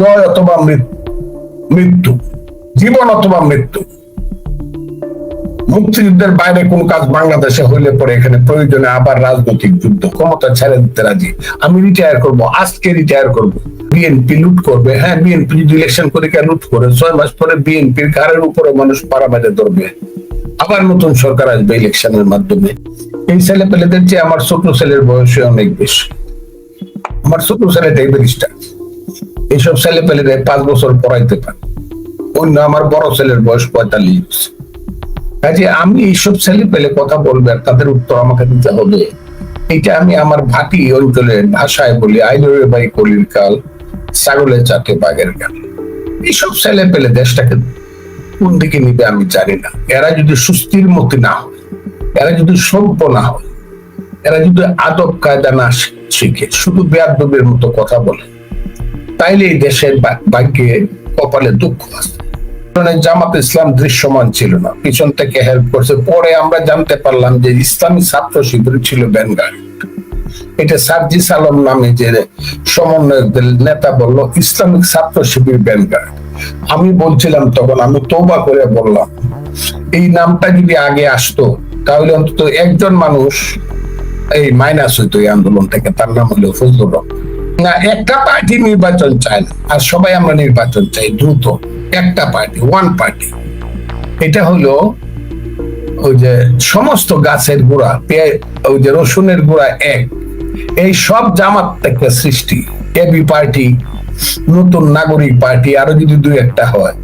জয় অথবা মৃত্যু, জীবন অথবা মৃত্যু। মুক্তিযুদ্ধের বাইরে কোন কাজ বাংলাদেশে হইলে পরে এখানে প্রয়োজনে আবার রাজনৈতিক যুদ্ধ। ক্ষমতা ছেড়ে দিতে রাজি। আমি রিটায়ার করব, আজকে রিটায়ার করব। বিএনপি লুট করবে হ্যাঁ বিএনপি যদি ইলেকশন করে কে লুট করে, ছয় মাস পরে বিএনপির ঘাড়ের উপরে মানুষ পাড়া মেরে ধরবে। আবার নতুন সরকার আসবে ইলেকশনের মাধ্যমে। এই ছেলে পেলেদের চেয়ে আমার ছোট ছেলের বয়সে অনেক বেশি। আমার ছোট ছেলেটাই ব্যারিস্টার এইসব ছেলে পেলেদের পাঁচ বছর পড়াইতে পারে। অন্য আমার বড় ছেলের বয়স পঁয়তাল্লিশ কাজে আমি এইসব ছেলে পেলে কথা বলবে আর তাদের উত্তর আমাকে দিতে হবে। এটা আমি আমার ভাটি অঞ্চলের ভাষায় বলি আইডরে বাই কলির কাল, ছাগলের চাটে বাঘের গাল এইসব ছেলে পেলে দেশটাকে কোন দিকে নিবে আমি জানি না। এরা যদি সুস্থির মতি না হয়, এরা যদি সভ্য না হয়, এরা যদি আদব কায়দা না শিখে, শুধু বেয়াদবের মতো কথা বলে তাইলে এই দেশের ভাগ্যে কপালে দুঃখ আছে। জামাত ইসলাম দৃশ্যমান ছিল না। পিছন থেকে হেল্প করছে। পরে আমরা জানতে পারলাম যে ইসলামী ছাত্র শিবির ছিল ব্যানগার্ড এটা সার্জিস আলম নামে যে সমন্বয়কদের নেতা বলল, ইসলামিক ছাত্র শিবির ব্যানগার্ড আমি বলছিলাম তখন, আমি তৌবা করে বললাম, এই নামটা যদি আগে আসতো, তাহলে অন্তত একজন মানুষ এই মাইনাস হইতো এই আন্দোলন থেকে। তার নাম হলো ফজলুর রহমান। না, একটা পার্টি নির্বাচন চায় না। আর সবাই আমরা নির্বাচন চাই, দ্রুত। একটা পার্টি ওয়ান পার্টি এটা হলো ওই যে সমস্ত গাছের গোড়া ওই যে রসুনের গোড়া এক। এই সব জামাত থেকে সৃষ্টি। এবি পার্টি, নতুন নাগরিক পার্টি, আরও যদি দুই একটা হয়।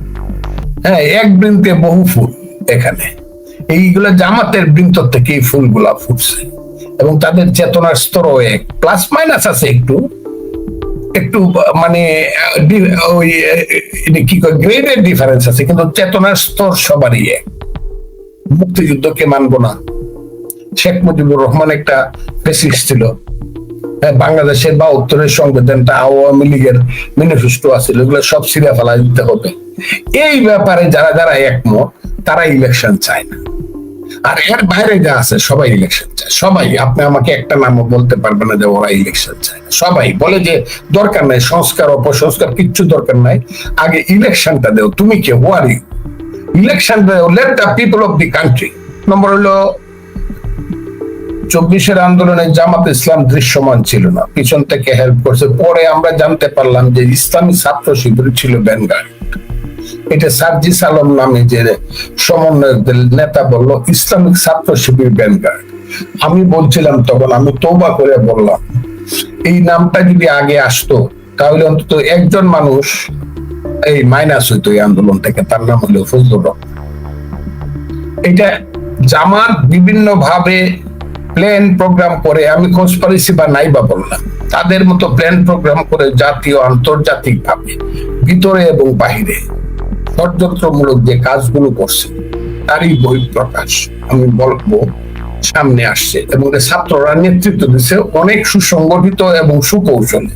হ্যাঁ এক বৃন্তে বহু ফুল এখানে। এইগুলো জামাতের বৃন্ত থেকে এই ফুলগুলা ফুটছে। এবং তাদের চেতনার স্তরও এক। প্লাস মাইনাস আছে একটু। একটু মানে ওই কি গ্রেডের ডিফারেন্স আছে কিন্তু চেতনার স্তর সবারই এক। মুক্তিযুদ্ধকে মানবো না। শেখ মুজিবুর রহমান একটা ফেসিস্ট ছিল। হ্যাঁ, বাংলাদেশের বা উত্তরের সংবিধানটা আওয়ামী লীগের ম্যানিফেস্টো আছে এগুলো সব সিরিয়া ফেলা দিতে হবে। এই ব্যাপারে যারা যারা একমত তারা ইলেকশন চায় না। আর এর বাইরে যা আছে, সবাই ইলেকশন চায়। সবাই, আপনি আমাকে একটা নামও বলতে পারবেন না যে ওরা ইলেকশন চায় না। সবাই বলে যে দরকার নাই সংস্কার, অপসংস্কার, কিচ্ছু দরকার নাই। আগে ইলেকশনটা দেও, তুমি কে ওয়ার ইউ ইলেকশন দেও let the people of the country number হলো, চব্বিশের আন্দোলনে জামাত ইসলাম দৃশ্যমান ছিল না। পিছন থেকে হেল্প করছে। পরে আমরা জানতে পারলাম যে ইসলামী ছাত্র শিবির ছিল ব্যানগার্ড এটা সার্জিস আলম নামে যে সমন্বয়কদের নেতা বলল, ইসলামিক ছাত্র শিবির ব্যানগার্ড আমি বলছিলাম তখন, আমি তৌবা করে বললাম, এই নামটা যদি আগে আসতো, তাহলে অন্তত একজন মানুষ এই মাইনাস হইতো এই আন্দোলন থেকে। তার নাম হলো ফজলুর এটা জামাত বিভিন্ন ভাবে প্ল্যান প্রোগ্রাম করে, আমি খোঁজ পারিছি বা নাই বা বললাম। তাদের মতো প্ল্যান প্রোগ্রাম করে জাতীয় আন্তর্জাতিক ভাবে ভিতরে এবং বাহিরে। ষড়যন্ত্রমূলক যে কাজগুলো করছে, তারই বই প্রকাশ আমি বলব সামনে আসছে এবং ছাত্ররা নেতৃত্ব দিচ্ছে অনেক সুসংগঠিত এবং সুকৌশলে।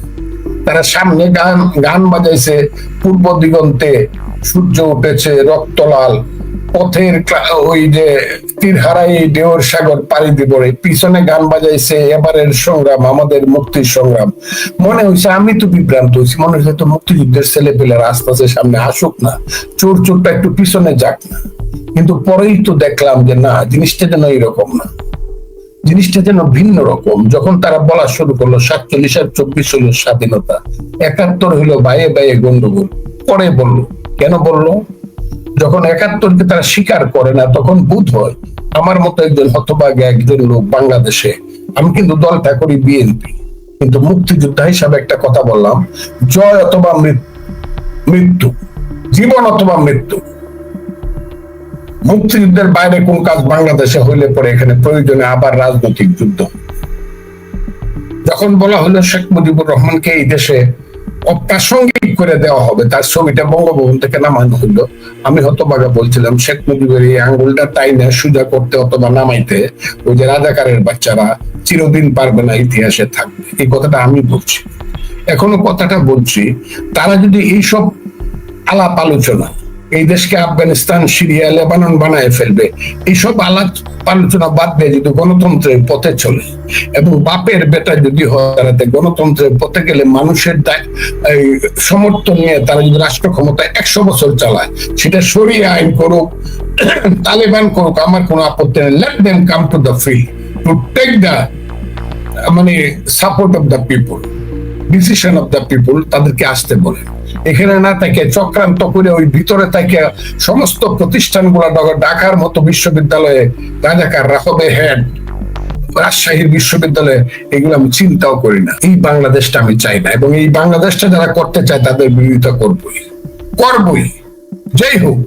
তারা সামনে গান গান বাজাইছে, পূর্ব দিগন্তে সূর্য উঠেছে রক্তলাল পথের ওই যে তীর হারাই দেওর সাগর পাড়ি দিব পিছনে গান বাজাইছে এবারের সংগ্রাম, আমাদের মুক্তির সংগ্রাম। মনে হয়েছে আমি তো বিভ্রান্ত হয়েছি মনে হয়েছে তো মুক্তিযুদ্ধের ছেলে পেলে রাস্তা সামনে আসুক না, চোর চোরটা একটু পিছনে যাক না। কিন্তু পরেই তো দেখলাম যে না, জিনিসটা যেন এরকম না। জিনিসটা যেন ভিন্ন রকম। যখন তারা বলা শুরু করল, সাতচল্লিশ আর চব্বিশ হলো স্বাধীনতা, একাত্তর হলো বাইয়ে বাইয়ে গন্ডগোল। পরে বলল, কেন বলল? যখন একাত্তরকে তারা স্বীকার করে না, তখন বোধ হয় আমার মতো একজন হতভাগে একজন লোক বাংলাদেশে, আমি কিন্তু দলটা করি বিএনপি। কিন্তু মুক্তিযোদ্ধা হিসাবে একটা কথা বললাম, জয় অথবা মৃত্যু, জীবন অথবা মৃত্যু। মুক্তিযুদ্ধের বাইরে কোন কাজ বাংলাদেশে হইলে পরে এখানে প্রয়োজনে আবার রাজনৈতিক যুদ্ধ। যখন বলা হলো শেখ মুজিবুর রহমানকে এই দেশে অপ্রাসঙ্গিক করে দেওয়া হবে। তার ছবিটা বঙ্গভবন থেকে নামানো হইল আমি হতবাগা বলছিলাম, শেখ মুজিবের এই আঙ্গুলটা টাইনে সুজা করতে অথবা নামাইতে ওই যে রাজাকারের বাচ্চারা চিরদিন পারবে না, ইতিহাসে থাকবে। এই কথাটা আমি বলছি। এখনও কথাটা বলছি, তারা যদি এইসব আলাপ আলোচনা এই দেশকে আফগানিস্তান, সিরিয়া, লেবানন বানায় ফেলবে। এইসব আলাপ আলোচনা বাদ দিয়ে যদি গণতন্ত্রের পথে চলে এবং বাপের বেটা যদি হয় তারাতে গণতন্ত্রের পথে গেলে মানুষের সমর্থন নিয়ে তারা যদি রাষ্ট্র ক্ষমতায় একশো বছর চালায়, সেটা সরিয়ে আইন করুক, তালেবান করুক, আমার কোনো আপত্তি নেই। Let them come to the field to take the মানে support of the people decision of the people তাদেরকে আসতে বলে এখানে না থেকে চক্রান্ত করে ওই ভিতরে থেকে সমস্ত প্রতিষ্ঠানগুলো ঢাকার মতো বিশ্ববিদ্যালয়ে রাজাকাররা হবে হেড, রাজশাহীর বিশ্ববিদ্যালয়ে, এগুলো আমি চিন্তাও করি না। এই বাংলাদেশটা আমি চাই না এবং এই বাংলাদেশটা যারা করতে চায় তাদের বিরোধিতা করবই। করবই। যাই হোক,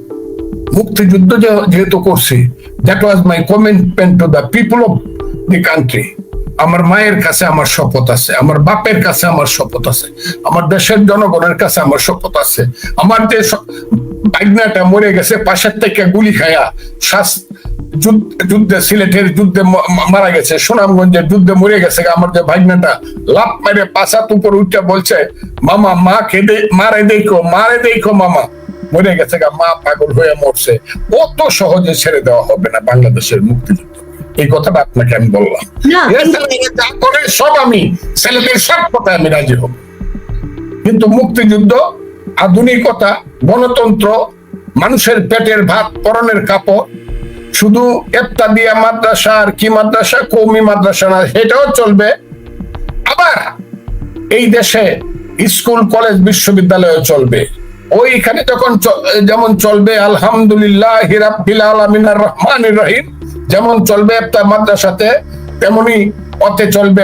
মুক্তিযুদ্ধ যেহেতু করছি that was my commitment to the people of the country আমার মায়ের কাছে আমার শপথ আছে, আমার বাপের কাছে আমার শপথ আছে, আমার দেশের জনগণের কাছে আমার শপথ আছে। আমার যে বাগনাটা মরে গেছে, পাশের থেকে গুলি খায়া শ্বাস যুদ্ধে সিলেটের যুদ্ধে মারা গেছে, সুনামগঞ্জের যুদ্ধে মরে গেছে, আমার যে ভাগনাটা লাভ মেরে পাশাত উপর উঠে বলছে, মামা, মা খেদে, মারে দেখো মারে দেখো মামা। মরে গেছে গা, মা পাগল হয়ে মরছে। অত সহজে ছেড়ে দেওয়া হবে না বাংলাদেশের মুক্তিযুদ্ধ। এই কথাটা আপনাকে আমি বললাম। যা করে সব আমি ছেলেদের সব কথা আমি রাজি হব। কিন্তু মুক্তিযুদ্ধ আধুনিকতা গণতন্ত্র মানুষের পেটের ভাত পরনের কাপড় শুধু একটা দিয়া মাদ্রাসা আর কি মাদ্রাসা কৌমি মাদ্রাসা না সেটাও চলবে। আবার এই দেশে স্কুল কলেজ বিশ্ববিদ্যালয় চলবে। ওইখানে যখন যেমন চলবে আলহামদুলিল্লাহ হিরাবিল আলমিনার রহমান রহিম যেমন চলবে একটা মাদ্রাসাতে, তেমনি পথে চলবে,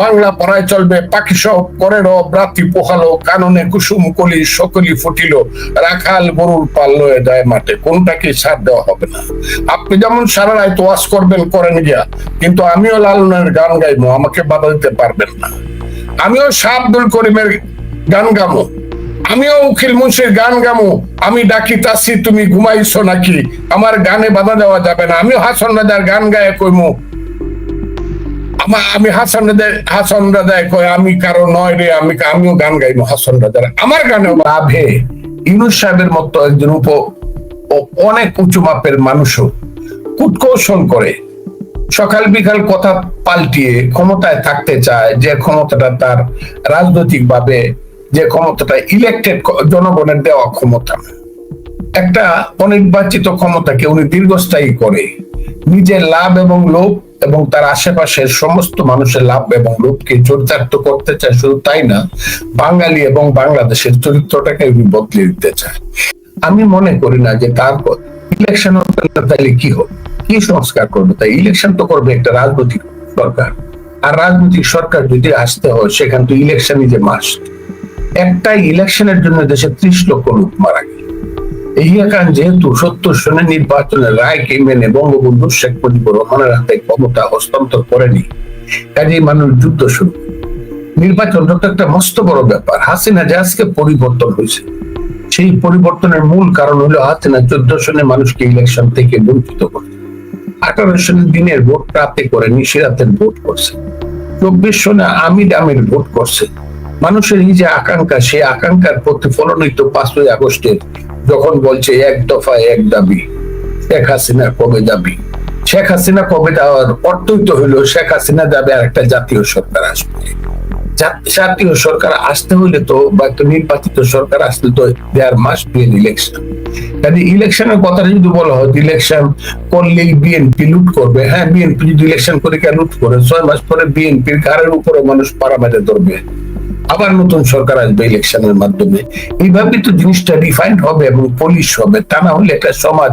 বাংলা পড়ায় চলবে, পাখি সব করে ব্রাতি পোহালো, কাননে কুসুম কলি, সকলি ফুটিল, রাখাল গরুর পাল লয়ে যায় মাঠে। কোনটাকে ছাড় দেওয়া হবে না। আপনি যেমন সারা রাত ওয়াজ করবেন, করেন গিয়া, কিন্তু আমিও লালনের গান গাইবো, আমাকে বাধা দিতে পারবেন না। আমিও শাহ আব্দুল করিমের গান গামো আমিও উকিল মুন্সির গান গামো। আমি ডাকি, তাসি, তুমি ঘুমাইছো নাকি? আমার গানে বাধা দেওয়া যাবে না। আমিও হাসন রাজার গান গায়ে কইমু। আমা হাসান রাজার হাসান রাজায় কয় আমি কারও নয় রে, আমি আমিও গান গাইবো হাসান রাজার। আমার গানে লাভে। ইউনুস সাহেবের মতো একজন উপ অনেক উঁচু মাপের মানুষও কুটকৌশল করে। সকাল বিকাল কথা পাল্টিয়ে ক্ষমতায় থাকতে চায়, যে ক্ষমতাটা তার রাজনৈতিক ভাবে যে ক্ষমতাটা ইলেক্টেড জনগণের দেওয়া ক্ষমতা। একটা অনির্বাচিত ক্ষমতাকে উনি দীর্ঘস্থায়ী করে। নিজের লাভ এবং লোভ এবং তার আশেপাশের সমস্ত মানুষের লাভ এবং লোভকে চরিতার্থ করতে চায়, শুধু তাই না, বাঙালি এবং বাংলাদেশের চরিত্রটাকে উনি বদলে দিতে চায়। আমি মনে করি না যে তার ইলেকশন তাহলে কি হবে? কি সংস্কার করবে তাই? ইলেকশন তো করবে একটা রাজনৈতিক সরকার। আর রাজনৈতিক সরকার যদি আসতে হয়, সেখান তো ইলেকশনই যে মাস্ট একটা ইলেকশনের জন্য দেশে ত্রিশ লক্ষ লোক মারা গেল। এই একান যেহেতু সত্তর সনের নির্বাচনের রায়কে মেনে বঙ্গবন্ধু শেখ মুজিবুর রহমানের হাতে ক্ষমতা হস্তান্তর করেনি, কাজেই মানুষ যুদ্ধ শুরু করে। নির্বাচনটা তো একটা মস্ত বড় ব্যাপার, হাসিনা যে আজকে পরিবর্তন হয়েছে, সেই পরিবর্তনের মূল কারণ হলো হাসিনা চোদ্দ সনে মানুষকে ইলেকশন থেকে বঞ্চিত করে আঠারো সনের দিনের ভোট রাতে করে নিশিরাতের ভোট করছে। চব্বিশ সনে আমির আমির ভোট করছে। মানুষের এই যে আকাঙ্ক্ষা, সেই আকাঙ্ক্ষার প্রতিফলনই তো পাঁচই আগস্টের যখন বলছে, এক দফা এক দাবি, শেখ হাসিনা কবে যাবি শেখ হাসিনা কবে যাওয়ার অর্থই তো হইল শেখ হাসিনা যাবে আর একটা জাতীয় সরকার আসবে। জাতীয় সরকার আসতে হলে তো বা একটা নির্বাচিত সরকার আসলে তো there must be an election কাজে ইলেকশনের কথাটা যদি বলা হয় ইলেকশন করলেই বিএনপি লুট করবে। হ্যাঁ বিএনপি যদি ইলেকশন করে, কে লুট করে? ছয় মাস পরে বিএনপির ঘাড়ের উপরে মানুষ পাড়া মেরে ধরবে। আবার নতুন সরকার আসবে ইলেকশনের মাধ্যমে। এইভাবে তো জিনিসটা রিফাইন্ড হবে এবং পলিশ হবে। তা না হলে একটা সমাজ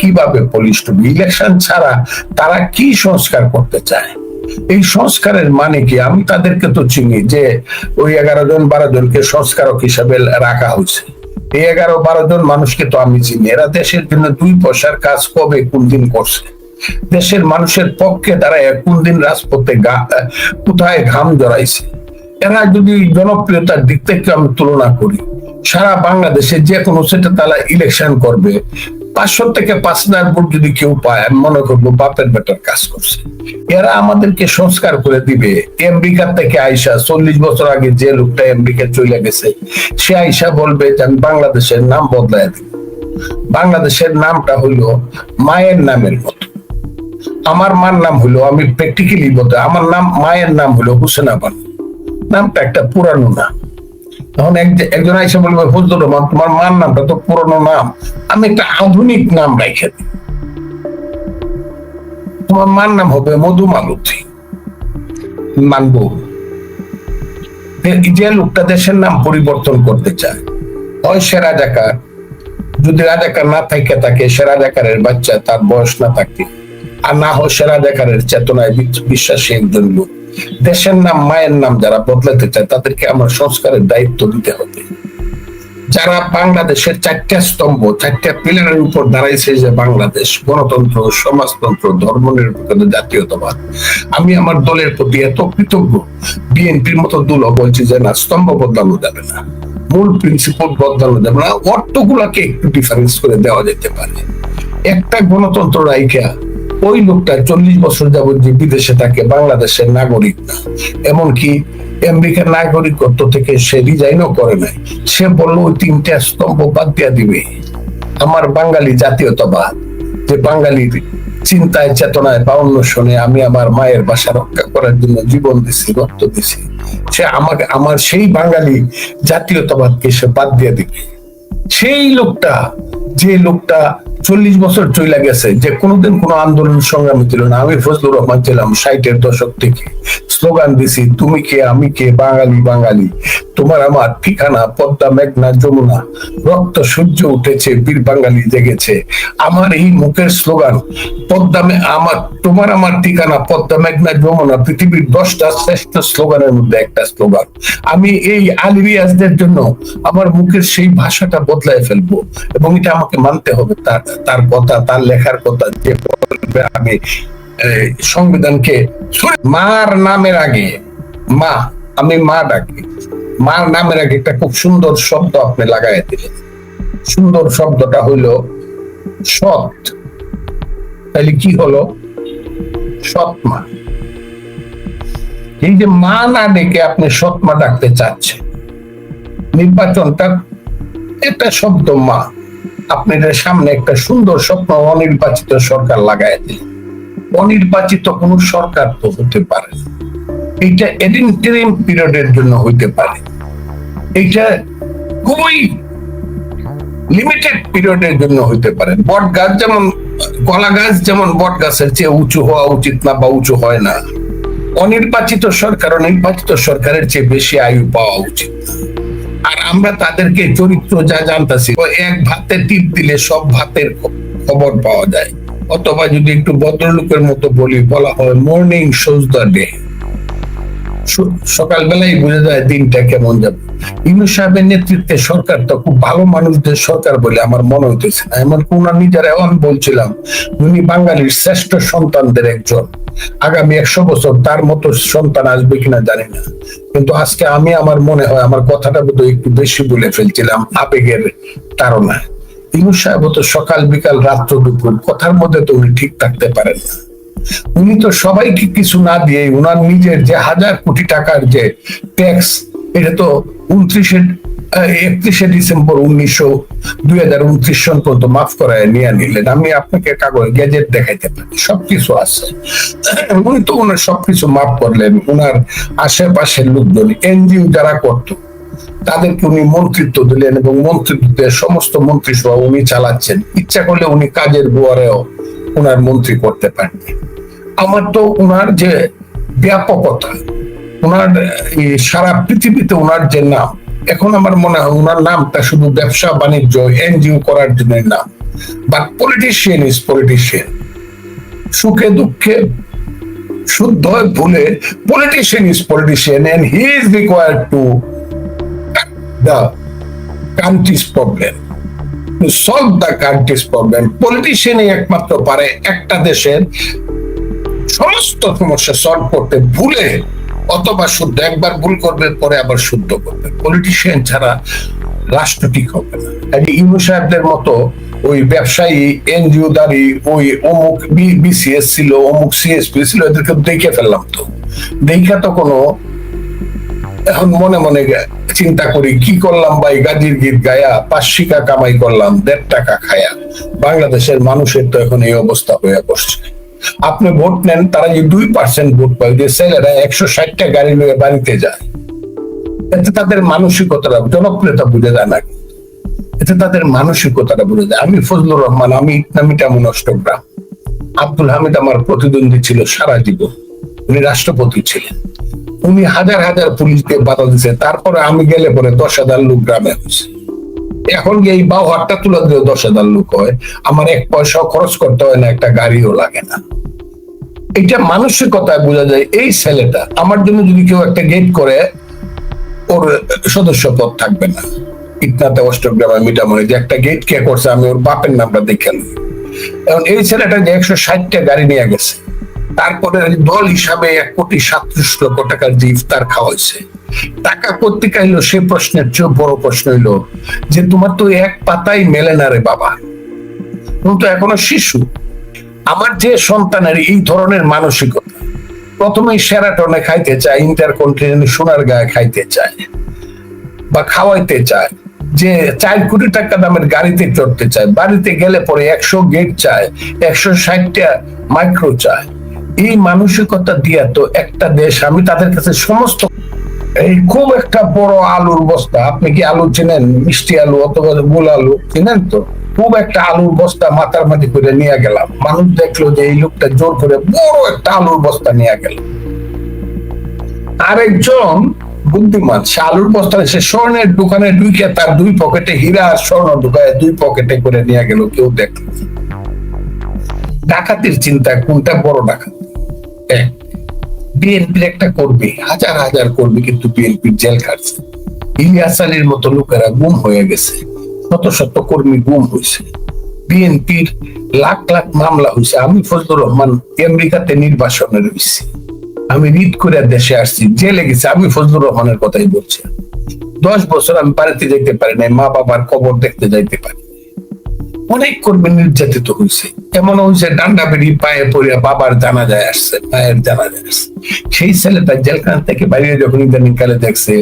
কীভাবে পলিশ হবে? ইলেকশন ছাড়া তারা কি সংস্কার করতে চায়? এই সংস্কারের মানে কি? আমি তাদেরকে তো চিনি যে ওই এগারো জন, বারো জনকে সংস্কারক হিসাবে রাখা হয়েছে। এই এগারো, বারো জন মানুষকে তো আমি চিনি। এরা দেশের জন্য দুই পয়সার কাজ কবে, কোন দিন করছে? দেশের মানুষের পক্ষে তারা কোন দিন রাজপথে কোথায় ঘাম জড়াইছে? এরা যদি জনপ্রিয়তার দিক থেকে আমি তুলনা করি, সারা বাংলাদেশে যে কোনো সেটা তারা ইলেকশন করবে। পাঁচশো থেকে পাঁচ হাজার ভোট যদি কেউ পায়, আমি মনে করব বাপের বেটার কাজ করছে। এরা আমাদেরকে সংস্কার করে দিবে। আমেরিকার থেকে আইসা চল্লিশ বছর আগে যে লোকটা আমেরিকা চলে গেছে, সে আইসা বলবে যে, আমি বাংলাদেশের নাম বদলায় দিব বাংলাদেশের নামটা হইল মায়ের নামের মতো। আমার মার নাম হলো, আমি প্র্যাকটিক্যালি বলতে, আমার নাম, মায়ের নাম হলো হুসেনা বানু নামটা একটা পুরানো নাম। তখন একজন এসে বলবে ফজলুর রহমান তোমার মার নামটা তো পুরনো নাম। আমি একটা আধুনিক নাম রেখে দিই। তোমার মার নাম হবে মধুমালতী মানবো। এ- যে লোকটা দেশের নাম পরিবর্তন করতে চায় হয় সে রাজাকার। যদি রাজাকার না থাকে তাকে সে রাজাকারের বাচ্চা তার বয়স না থাকে। আর না হয় সে রাজাকারের চেতনায় বিশ্বাসী একজন লোক দেশের নাম, মায়ের নাম যারা বদলাতে চায়, তাদেরকে আমার সংস্কারের দায়িত্ব দিতে হবে। যারা বাংলাদেশের চারটা স্তম্ভ, চারটা পিলারের উপর দাঁড়াইছে যে বাংলাদেশ গণতন্ত্র, সমাজতন্ত্র, ধর্ম নিরপেক্ষতা জাতীয়তাবাদ, আমি আমার দলের প্রতি এত কৃতজ্ঞ, বিএনপির মতো দলও বলছি যে না, স্তম্ভ বদলানো যাবে না। মূল প্রিন্সিপাল বদলানো যাবে না। অর্থগুলাকে একটু ডিফারেন্স করে দেওয়া যেতে পারে। একটা গণতন্ত্র রাইখা ওই লোকটা চল্লিশ বছর যাবত যে বিদেশে থাকে, বাংলাদেশের নাগরিক না। এমনকি আমেরিকার নাগরিকত্ব থেকে সে রিজাইনও করে নাই। সে বলল, ওই তিনটা স্তম্ভ বাদ দিয়া দিবে। আমার বাঙালি জাতীয়তাবাদ, যে বাঙালির চিন্তায়, চেতনায় বা অন্বেষণে আমি আমার মায়ের বাসা রক্ষা করার জন্য জীবন দিছি, রক্ত দিছি। সে আমাকে, আমার সেই বাঙালি জাতীয়তাবাদকে সে বাদ দিয়ে দিবে। সেই লোকটা যে লোকটা চল্লিশ বছর চলে গেছে, যে কোনোদিন কোনো আন্দোলন সংগ্রামী ছিল না আমি ফজলুর রহমান ছিলাম ষাটের দশক থেকে। স্লোগান দিছি, তুমি কে, আমি কে? বাঙালি বাঙালি। তোমার আমার ঠিকানা, পদ্মা, মেঘনা, যমুনা। রক্ত সূর্য উঠেছে, বীর বাঙালি জেগেছে। আমার এই মুখের স্লোগান, পদ্মা আমার, তোমার আমার ঠিকানা, পদ্মা, মেঘনা, যমুনা, পৃথিবীর দশটা শ্রেষ্ঠ স্লোগানের মধ্যে একটা স্লোগান। আমি এই আলিরিয়াসদের জন্য আমার মুখের সেই ভাষাটা বদলায় ফেলব। এবং এটা আমাকে মানতে হবে, তার তার কথা, তার লেখার কথা যে বলবে আমি সংবিধানকে মার নামের আগে, মা, আমি মা ডাকি। মার নামের আগে একটা খুব সুন্দর শব্দ আপনি লাগাই দিলেন। সুন্দর শব্দটা হইল সৎ। তাহলে কি হলো? সৎ মা। এই যে মা না ডেকে আপনি সৎ মা ডাকতে চাচ্ছেন, নির্বাচনটা একটা শব্দ মা। আপনি এটার সামনে একটা সুন্দর স্বপ্ন অনির্বাচিত সরকার লাগাই দিলেন অনির্বাচিত কোন সরকার তো হতে পারে। এইটা এডিন্টারিম পিরিয়ডের জন্য হইতে পারে এইটা খুবই লিমিটেড পিরিয়ডের জন্য হইতে পারে বট গাছ যেমন, কলা গাছ যেমন বট গাছের চেয়ে উঁচু হওয়া উচিত না বা উঁচু হয় না, অনির্বাচিত সরকার ও নির্বাচিত সরকারের চেয়ে বেশি আয়ু পাওয়া উচিত না। আর আমরা তাদেরকে চরিত্র যা জানতাছি এক ভাতে টিপ দিলে সব ভাতের খবর পাওয়া যায়। অথবা যদি একটু ভদ্রলোকের মতো বলি, বলা হয় মর্নিং শোজ দ্য ডে সকালবেলায় বোঝা যায় দিনটা কেমন যাবে। ইনু সাহেবের নেতৃত্বে সরকার তো খুব ভালো মানুষদের সরকার বলে আমার মনে হইতেছে না। এমন কোন নিজেরাও আমি বলছিলাম, উনি বাঙালির শ্রেষ্ঠ সন্তানদের একজন। আগামী একশো বছর তার মতো সন্তান আসবে কিনা জানি না। কিন্তু আজকে আমি আমার মনে হয়, আমার কথাটা বোধহয় একটু বেশি বলে ফেলছিলাম আবেগের তাড়নায়। ইনু সাহেব তো সকাল, বিকাল, রাত্র দুপুর কথার মধ্যে তো উনি ঠিক থাকতে পারেন না। উনি তো সবাইকে কিছু না দিয়ে উনার নিজের যে হাজার কোটি টাকার যে ট্যাক্স এটা তো উনত্রিশে একত্রিশে ডিসেম্বর উনিশশো দুই হাজার উনত্রিশ সন পর্যন্ত মাফ নিয়ে আমি আপনাকে কাগজ, গ্যাজেট দেখাইতে পারি। সবকিছু আছে। উনি তো সবকিছু মাফ করলেন। আশেপাশের লোকজন, এনজিও যারা তাদেরকে উনি মন্ত্রিত্ব দিলেন এবং মন্ত্রিত্বের সমস্ত মন্ত্রিসভা উনি চালাচ্ছেন। ইচ্ছা করলে উনি কাজের বুয়ারেও উনার মন্ত্রী করতে পারেন আমার তো উনার যে ব্যাপকতা, উনার সারা পৃথিবীতে উনার যে নাম এখন আমার মনে হয় উনার নামটা শুধু ব্যবসা বাণিজ্য, এনজিও করার জন্য নাম। বাট পলিটিশিয়ান ইজ পলিটিশিয়ান সুখে দুঃখে শুদ্ধ ভুলে politician is politician and he is required to country's problem to solve the country's problem পলিটিশিয়ানই একমাত্র পারে একটা দেশের সমস্ত সমস্যা সলভ করতে ভুলে অথবা শুদ্ধ, একবার ভুল করবে পরে আবার শুদ্ধ করবে পলিটিশিয়ান ছাড়া রাষ্ট্র ঠিক হবে না। ইউনু সাহেবদের মতো ওই ব্যবসায়ী, এনজিও দারি ওই অমুক বিসিএস ছিল, অমুক সিএসপি ছিল, এদেরকে দেখে ফেললাম তো। দেখা তো কোনো, এখন মনে মনে চিন্তা করি, কি করলাম ভাই, গাজীর গীত গায়া, পাঁচ শিকা কামাই করলাম, দেড় টাকা খায়া। বাংলাদেশের মানুষের তো এখন এই অবস্থা হয়ে পড়ছে আপনি ভোট নেন, তারা যে দুই পার্সেন্ট ভোট পায়, যে ছেলেরা একশো ষাটটা গাড়ি নিয়ে বাড়িতে যায়, এতে তাদের মানসিকতাটা জনপ্রিয়তা বুঝে যায় না। এতে তাদের মানসিকতাটা বুঝে যায়। আমি ফজলুর রহমান, আমি ইটনামিটা মনষ্টগ্রাম আব্দুল হামিদ আমার প্রতিদ্বন্দ্বী ছিল সারা জীবন। উনি রাষ্ট্রপতি ছিলেন। উনি হাজার হাজার পুলিশকে বাধা দিচ্ছে তারপরে আমি গেলে পরে দশ হাজার লোক গ্রামে হয়েছে এখন এই বাউ হাটটা তুলে দিয়ে দশ হাজার লোক হয়। আমার এক পয়সাও খরচ করতে হয় না, একটা গাড়িও লাগে না। এটা মানসিকতায় বোঝা যায়, এই ছেলেটা আমার জন্য যদি কেউ একটা গেট করে, ওর সদস্য পদ থাকবে না। ইটনাতে অষ্টগ্রামে মিটামনে যে একটা গেট কে করছে, আমি ওর বাপের নামটা দেখে নিই এখন এই ছেলেটা যে একশো ষাটটা গাড়ি নিয়ে গেছে, তারপরে দল হিসাবে এক কোটি সাতত্রিশ লক্ষ টাকার যে ইফতার খাওয়াইছে টাকা করতে কাইলো সে প্রশ্নের চেয়ে বড় প্রশ্ন হইল যে, তোমার তো এক পাতাই মেলে না রে বাবা। তুমি তো এখনও শিশু। আমার যে সন্তানের এই ধরনের মানসিকতা, প্রথমেই সেরাটনে খাইতে চায় ইন্টার কন্টিনেন্ট সোনার গায়ে খাইতে চায় বা খাওয়াইতে চায়, যে চার কোটি টাকা দামের গাড়িতে চড়তে চায়, বাড়িতে গেলে পরে একশো গেট চায়, একশো ষাটটা মাইক্রো চায়। এই মানসিকতা দিয়া তো একটা দেশ, আমি তাদের কাছে সমস্ত এই খুব একটা বড় আলুর বস্তা, আপনি কি আলু চেনেন? মিষ্টি আলু অথবা গোল আলু, চেনেন তো? খুব একটা আলুর বস্তা মাথার মাটি করে নিয়ে গেলাম। মানুষ দেখল যে এই লোকটা জোর করে বড় একটা আলুর বস্তা নিয়ে গেল। আরেকজন বুদ্ধিমান, সে আলুর বস্তা সে স্বর্ণের দোকানে ঢুকে তার দুই পকেটে হীরা আর স্বর্ণ ঢুকায় দুই পকেটে করে নিয়ে গেল, কেউ দেখল ডাকাতির চিন্তা কোনটা বড় ডাকাত? বিএনপির একটা কর্মী, হাজার হাজার কর্মী কিন্তু বিএনপির জেল খাটছে। ইলিয়াস আলীর মতো লোকেরা গুম হয়ে গেছে, শত শত কর্মী গুম হয়েছে। বিএনপির লাখ লাখ মামলা হয়েছে। আমি ফজলুর রহমান আমেরিকাতে নির্বাসনে রয়েছি। আমি রিড করে দেশে আসছি, জেলে গেছি। আমি ফজলুর রহমানের কথাই বলছি। দশ বছর আমি বাড়িতে যেতে পারি নাই মা বাবার কবর দেখতে যাইতে পারি। অনেক কর্মী নির্যাতিত হয়েছে। এমন হয়েছে ডান্ডা বেরি পায়ে পড়িয়া বাবার জানা যায় আসছে, মায়ের জানা যায় আসছে। সেই ছেলেটা জেলখানা থেকে বাইরে যখন ইদানিং কালে দেখছে,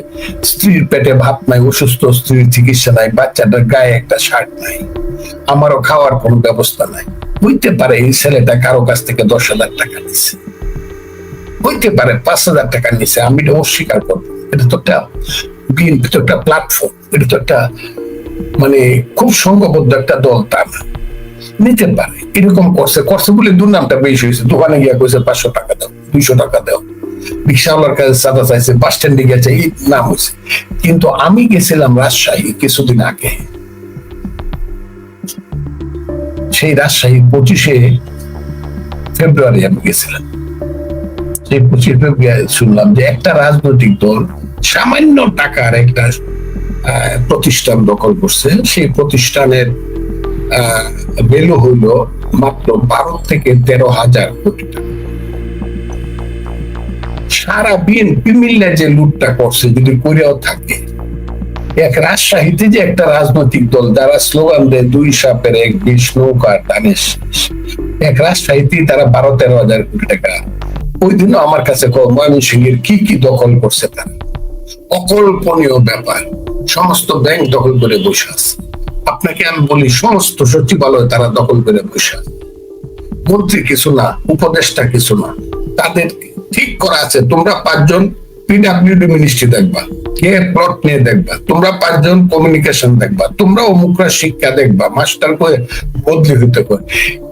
স্ত্রীর পেটে ভাত নাই, অসুস্থ স্ত্রীর চিকিৎসা নাই, বাচ্চাটার গায়ে একটা শার্ট নাই, আমারও খাওয়ার কোনো ব্যবস্থা নাই। বুঝতে পারে এই ছেলেটা কারও কাছ থেকে দশ হাজার টাকা নিচ্ছে হইতে পারে পাঁচ হাজার টাকা নিচ্ছে আমি এটা অস্বীকার করব। এটা তো একটা বিএনপি তো একটা প্ল্যাটফর্ম এটা তো একটা মানে খুব সংঘবদ্ধ একটা দল তা না নিতে পারে। এরকম করছে করছে বলে দুর্নামটা বেশি হয়েছে। দোকানে গিয়া কইছে, পাঁচশো টাকা দাও, দুইশো টাকা দাও। রিক্সাওয়ালার কাছে সাদা চাইছে, বাস স্ট্যান্ডে গেছে এই নাম হয়েছে। কিন্তু আমি গেছিলাম রাজশাহী কিছুদিন আগে। সেই রাজশাহী পঁচিশে ফেব্রুয়ারি আমি গেছিলাম। সেই পঁচিশে ফেব্রুয়ারি শুনলাম যে একটা রাজনৈতিক দল সামান্য টাকার একটা প্রতিষ্ঠান দখল করছে। সেই প্রতিষ্ঠানের ভ্যালু হইল মাত্র বারো থেকে তেরো হাজার কোটি টাকা। সারা বিএনপি মিল্লা যে লুটটা করছে, যদি করেও থাকে, এক রাজশাহীতে যে একটা রাজনৈতিক দল, যারা স্লোগান দেয়, দুই সাপের এক বিষ, নৌকা টানে শেষ। এক রাজশাহীতে তারা বারো তেরো হাজার কোটি টাকা। ওই দিনও আমার কাছে ময়মনসিংহের কি কি দখল করছে তারা? অকল্পনীয় ব্যাপার। সমস্ত ব্যাংক দখল করে বসে আছে। আপনাকে আমি বলি, সমস্ত সচিবালয় তারা দখল করে বসে আছে। মন্ত্রী কিছু না, উপদেষ্টা কিছু না। তাদের ঠিক করা আছে, তোমরা পাঁচজন পিডাব্লিউডি মিনিস্ট্রি দেখবা, কে প্লট নিয়ে দেখবা, তোমরা পাঁচজন কমিউনিকেশন দেখবা, তোমরা অমুকরা শিক্ষা দেখবা, মাস্টার করে বদলি হতে করে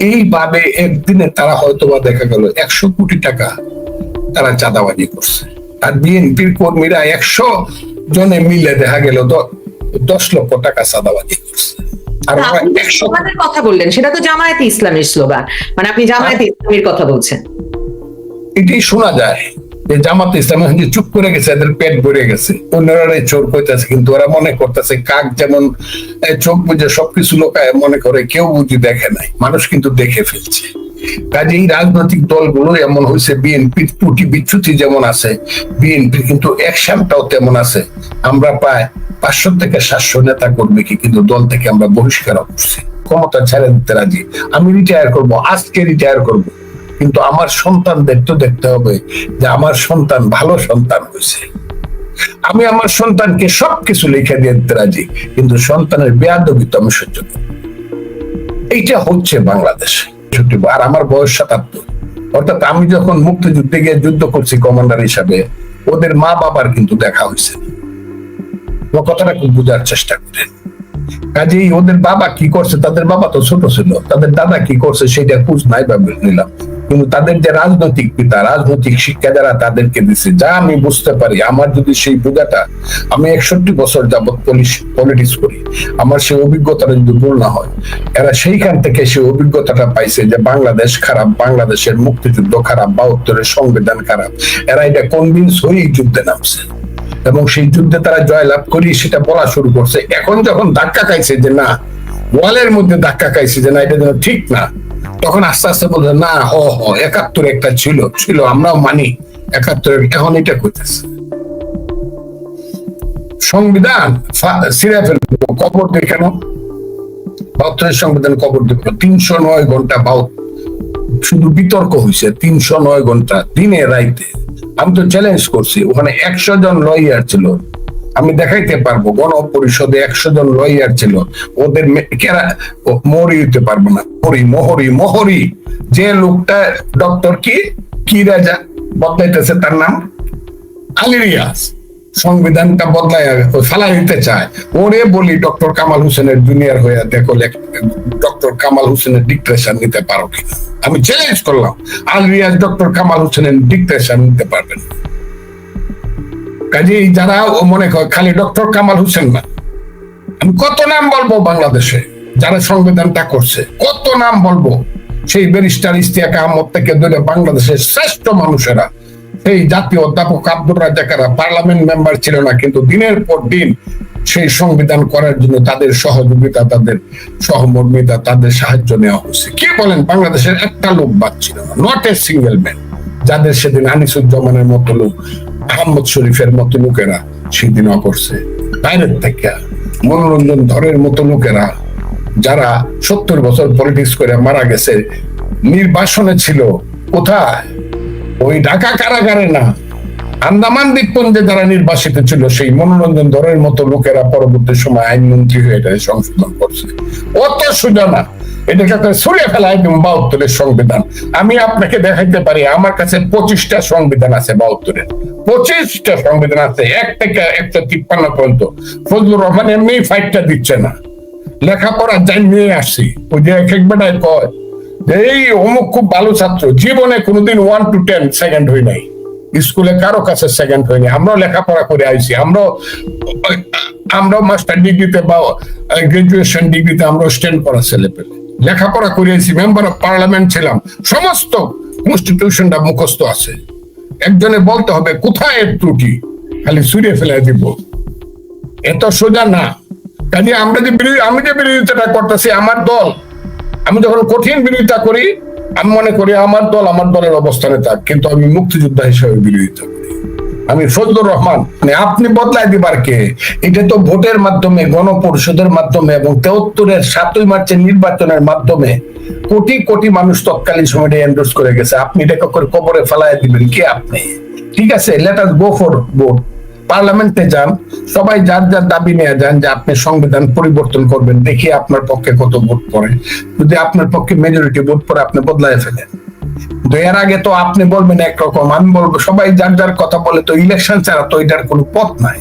এইভাবে একদিনে তারা হয়তো বা দেখা গেল একশো কোটি টাকা তারা চাঁদাবাজি করছে। আর বিএনপির কর্মীরা একশো জনে মিলে দেখা গেল দশ লক্ষ টাকা চাঁদাবাজি করছে। কথা বললেন সেটা তো জামায়াতে ইসলামের স্লোগান। মানে আপনি জামায়াতে ইসলামের কথা বলছেন। এটাই শোনা যায় যে জামাত ইসলাম চুপ করে গেছে এদের পেট ভরে গেছে। অন্যরা চোর কইতাছে কিন্তু ওরা মনে করতেছে কাক যেমন চোখ বুঝে সবকিছু লোকায় মনে করে কেউ বুঝি দেখে নাই। মানুষ কিন্তু দেখে ফেলছে। কাজে এই রাজনৈতিক দলগুলো এমন হয়েছে বিএনপির ত্রুটি বিচ্যুতি যেমন আছে বিএনপির কিন্তু অ্যাকশনটাও তেমন আছে। আমরা প্রায় পাঁচশো থেকে সাতশো নেতা কর্মী কি কিন্তু দল থেকে আমরা বহিষ্কার করছি। ক্ষমতা ছেড়ে দিতে রাজি। আমি রিটায়ার করব, আজকে রিটায়ার করব। কিন্তু আমার সন্তানদের তো দেখতে হবে যে আমার সন্তান ভালো সন্তান হয়েছে। আমি আমার সন্তানকে সবকিছু লিখে দিয়ে দিতে রাজি, কিন্তু সন্তানের বেয়াদবি তো আমি সহ্য করব না। এইটা হচ্ছে বাংলাদেশে। আর আমার বয়স সাতাত্তর। অর্থাৎ আমি যখন মুক্তিযুদ্ধে গিয়ে যুদ্ধ করছি কমান্ডার হিসাবে, ওদের মা বাবার কিন্তু দেখা হয়েছে। কথাটা খুব বোঝার চেষ্টা করেন। কাজেই ওদের বাবা কি করছে, তাদের বাবা তো ছোট ছিল, তাদের দাদা কি করছে, সেটা খুঁজ নাই বা নিলাম। কিন্তু তাদের যে রাজনৈতিক পিতা, রাজনৈতিক শিক্ষা যারা তাদেরকে দিছে, যা আমি বুঝতে পারি, আমার যদি সেই বোঝাটা আমি একষট্টি বছর যাবৎ পলিটিক্স করি, আমার সেই অভিজ্ঞতাটা যদি ভুল না হয়, এরা সেইখান থেকে সেই অভিজ্ঞতাটা পাইছে যে বাংলাদেশ খারাপ, বাংলাদেশের মুক্তিযুদ্ধ খারাপ, বাহাত্তরের সংবিধান খারাপ। এরা এটা কনভিন্স হয়েই যুদ্ধে নামছে। এবং সেই যুদ্ধে তারা জয়লাভ করি, সেটা বলা শুরু করছে। এখন যখন ধাক্কা খাইছে যে না, ওয়ালের মধ্যে ধাক্কা খাইছে যে না, এটা যেন ঠিক না তখন আস্তে আস্তে বলছে না, হ হ, একাত্তর একটা ছিল ছিল, আমরাও মানি, একাত্তর, এখন এটা করতেছে সংবিধান ফেলব কবর দিয়ে কেন? বাহাত্তরের সংবিধান কবর দিব তিনশো নয় ঘণ্টা শুধু বিতর্ক হয়েছে তিনশো নয় ঘণ্টা, দিনে, রাইতে। আমি তো চ্যালেঞ্জ করছি, ওখানে একশো জন লয়ার ছিল আমি দেখাইতে পারব গণ পরিষদে একশো জন লয়ার ছিল, ওদের কেরা মরি হইতে পারব না। মরি মোহরি মোহরি। যে লোকটা ডক্টর কি? কি রাজা? বদলাইতেছে তার নাম? আলিরিয়াস সংবিধানটা বদলায়, ফালাই দিতে চায়। ওরে বলি ডক্টর কামাল হোসেনের জুনিয়র হয়ে দেখো ডক্টর কামাল হোসেনের ডিক্টেশন নিতে পারো কিনা। আমি চ্যালেঞ্জ করলাম আলিরিয়াস ডক্টর কামাল হোসেনের ডিক্টেশন নিতে পারবেন না। কাজেই যারা মনে করে, খালি ডক্টর কামাল হোসেন না। আমি কত নাম বলব বাংলাদেশে যারা সংবিধানটা করছে? কত নাম বলব? সেই ব্যারিস্টার ইস্তিয়াক আহমদ থেকে ধরে বাংলাদেশের শ্রেষ্ঠ মানুষেরা, সেই জাতীয় অধ্যাপক আব্দুর রাজাকারা পার্লামেন্ট মেম্বার ছিল না, কিন্তু দিনের পর দিন সেই সংবিধান করার জন্য তাদের সহযোগিতা, তাদের সহমর্মিতা, তাদের সাহায্য নেওয়া হয়েছে। কি বলেন বাংলাদেশের একটা লোক বাদ ছিল না নট এ সিঙ্গেল ম্যান যাদের সেদিন আনিসুজ্জামানের মতো লোক আহমদ শরীফের মতো লোকেরা সেদিন করছে বাইরের থেকে মনোরঞ্জন ধরের মতো লোকেরা, যারা সত্তর বছর পলিটিক্স করে মারা গেছে, নির্বাসনে ছিল, কোথায়? ওই ঢাকা কারাগারে না? আন্দামান দ্বীপপুঞ্জে যারা নির্বাসিত ছিল, সেই মনোরঞ্জন ধরের মতো লোকেরা পরবর্তী সময় আইনমন্ত্রী হয়ে সংশোধন করছে। অত সোজা না। এটাকে সরিয়ে ফেলা একদম বাহাত্তরের সংবিধান। আমি আপনাকে দেখাইতে পারি, আমার কাছে পঁচিশটা সংবিধান আছে বাহাত্তরের। পঁচিশটা সংবিধান আছে, এক থেকে একশো তিপ্পান্ন পর্যন্ত। ফজলুর রহমান এমনি ফাইটটা দিচ্ছে না। লেখাপড়া যাই নিয়ে আসছি। ওই যে এক এক বেটায় কয় এই অমুক খুব ভালো ছাত্র, জীবনে কোনোদিন ওয়ান টু টেন সেকেন্ড হই নাই। স্কুলে কারও কাছে সেকেন্ড হয়নি। আমরাও লেখাপড়া করে আইছি। আমরাও আমরাও মাস্টার ডিগ্রিতে বা গ্রাজুয়েশন ডিগ্রিতে আমরাও স্ট্যান্ড করা ছেলে পেলে। লেখাপড়া করে আইছি মেম্বার অফ পার্লামেন্ট ছিলাম। সমস্ত কনস্টিটিউশনটা মুখস্থ আছে। একজনে বলতে হবে, কোথায় এর ত্রুটি? খালি সুরিয়ে ফেলে দিব। এত সোজা না। কাজে আমরা যে বিরোধী, আমি যে বিরোধিতাটা করতেছি, আমার দল, আমি যখন কঠিন বিরোধিতা করি, আমি মনে করি আমার দল আমার দলের অবস্থানে থাক, কিন্তু আমি মুক্তিযোদ্ধা হিসেবে বিরোধিতা করি। আমি ফজলুর রহমান। মানে আপনি বদলাই দিবার কে? এটা তো ভোটের মাধ্যমে, গণপরিষদের মাধ্যমে এবং তেহত্তরের সাতই মার্চের নির্বাচনের মাধ্যমে কোটি কোটি মানুষ তৎকালীন সময়টা এন্ডোর্স করে গেছে। আপনি এটাকে করে কবরে ফেলায় দিবেন কে আপনি? ঠিক আছে let us go for vote পার্লামেন্টে যান, সবাই যার যার দাবি নিয়ে যান যে আপনি সংবিধান পরিবর্তন করবেন, দেখি আপনার পক্ষে কত ভোট পড়ে। যদি আপনার পক্ষে মেজরিটি ভোট পড়ে, আপনি বদলায় ফেলেন। এর আগে তো আপনি বলবেন একরকম, আমি বলব সবাই যার যার কথা বলে তো ইলেকশন ছাড়া তো এটার কোনো পথ নাই।